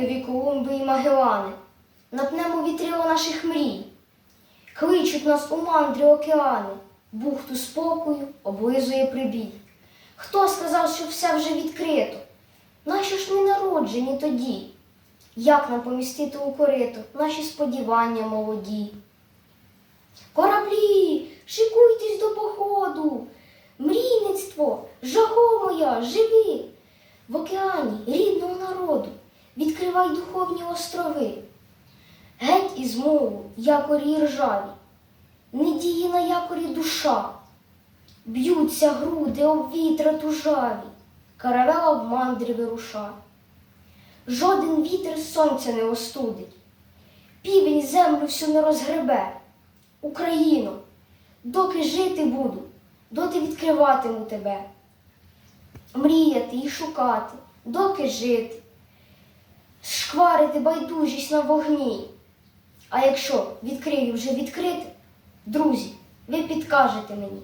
Гей, Колумби і Магелани, напнемо вітрило наших мрій. Кличуть нас у мандрі океани, бухту спокою облизує прибій. Хто сказав, що все вже відкрито? Нащо ж ми народжені тоді? Як нам помістити у корито наші сподівання молоді? Кораблі, шикуйтесь до походу, мрійництво, жаго моя, живи! В океані рідного народу відкривай духовні острови. Геть із мову, якорі ржаві, не діє на якорі душа. Б'ються груди об вітра тужаві, каравела в мандрі вируша. Жоден вітер сонця не остудить, півень землю всю не розгребе. Україно, доки жити буду, доти відкриватиму тебе. Мріяти і шукати, доки жити, шкварити байдужість на вогні. А якщо відкрию вже відкрити, друзі, ви підкажете мені,